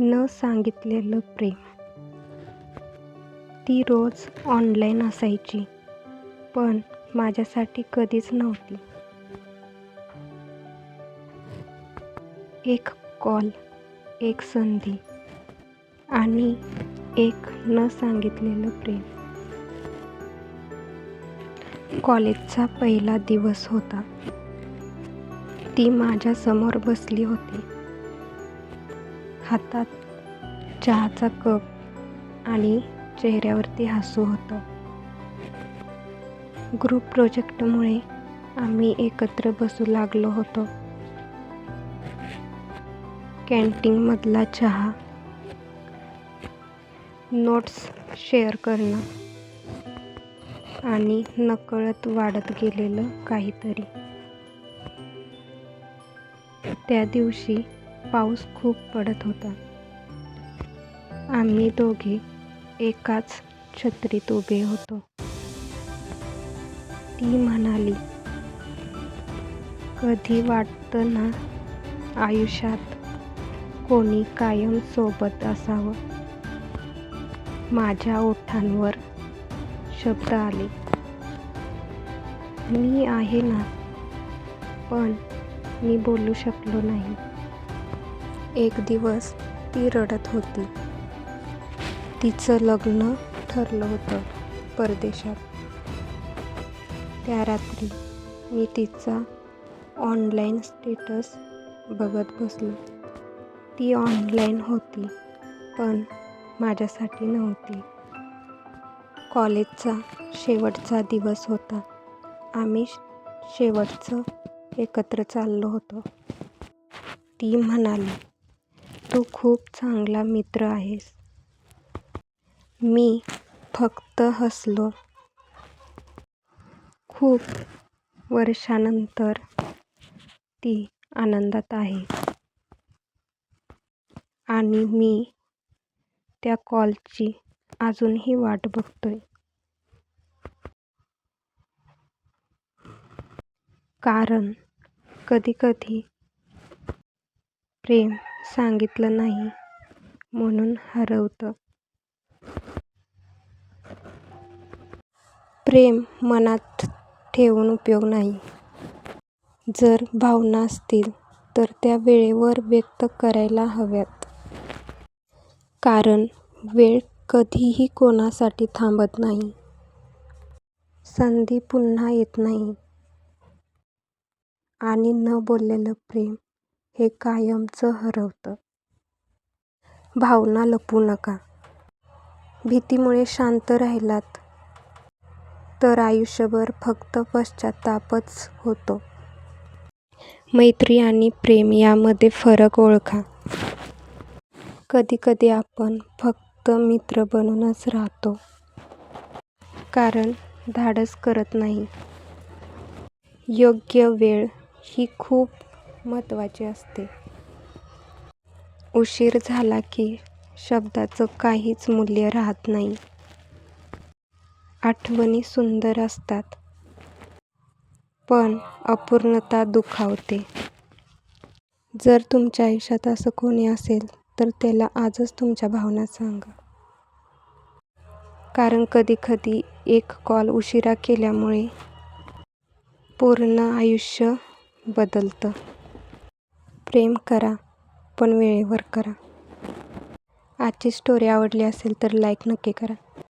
न सांगितलेलं प्रेम. ती रोज ऑनलाईन असायची पण माझ्यासाठी कधीच नव्हती. एक कॉल एक संधी आणि एक न सांगितलेलं प्रेम. कॉलेजचा पहिला दिवस होता. ती माझ्यासमोर बसली होती. हातात चहाचा कप आणि चेहऱ्यावरती हसू होतं. ग्रुप प्रोजेक्टमुळे आम्ही एकत्र बसू लागलो होतो. कॅन्टीनमधला चहा नोट्स शेअर करणं आणि नकळत वाढत गेलेलं काहीतरी. त्या दिवशी पाऊस खूप पडत होता. आम्ही दोघे एकाच छत्रीत उभे होतो. ती म्हणाली कधी वाटतं ना आयुष्यात कोणी कायम सोबत असावं. माझ्या ओठांवर शब्द आले. मी आहे ना पण मी बोलू शकलो नाही. एक दिवस ती रडत होती. तिचं लग्न ठरलं होतं परदेशात. त्या रात्री मी तिचा ऑनलाईन स्टेटस बघत बसलो. ती ऑनलाईन होती पण माझ्यासाठी नव्हती. कॉलेजचा शेवटचा दिवस होता. आम्ही शेवटचं एकत्र चाललो होतो. ती म्हणाली तू खूप चांगला मित्र आहेस. मी फक्त हसलो. खूप वर्षानंतर ती आनंदात आहे. आणि मी त्या कॉलची अजूनही वाट बघतोय. कारण कधीकधी प्रेम सांगितलं नाही म्हणून हरवतं. प्रेम मनात ठेवून उपयोग नाही. जर भावना असतील तर त्या वेळेवर व्यक्त करायला हव्यात. कारण वेळ कधीही कोणासाठी थांबत नाही. संधी पुन्हा येत नाही. आणि न बोललेलं प्रेम हे कायमचं हरवतं. भावना लपवू नका. भीतीमुळे शांत राहिलात तर आयुष्यभर फक्त पश्चातापच होतो. मैत्री आणि प्रेम यामध्ये फरक ओळखा. कधीकधी आपण फक्त मित्र बनूनच राहतो. कारण धाडस करत नाही. योग्य वेळ ही खूप महत्त्वाची असते. उशीर झाला की शब्दाचं काहीच मूल्य राहत नाही. आठवणी सुंदर असतात पण अपूर्णता दुखावते. जर तुमच्या आयुष्यात असं कोणी असेल तर त्याला आजच तुमच्या भावना सांगा. कारण कधीकधी एक कॉल उशिरा केल्यामुळे पूर्ण आयुष्य बदलतं. प्रेम करा पण वेळेवर करा. आजची स्टोरी आवडली असेल तर लाईक नक्की करा.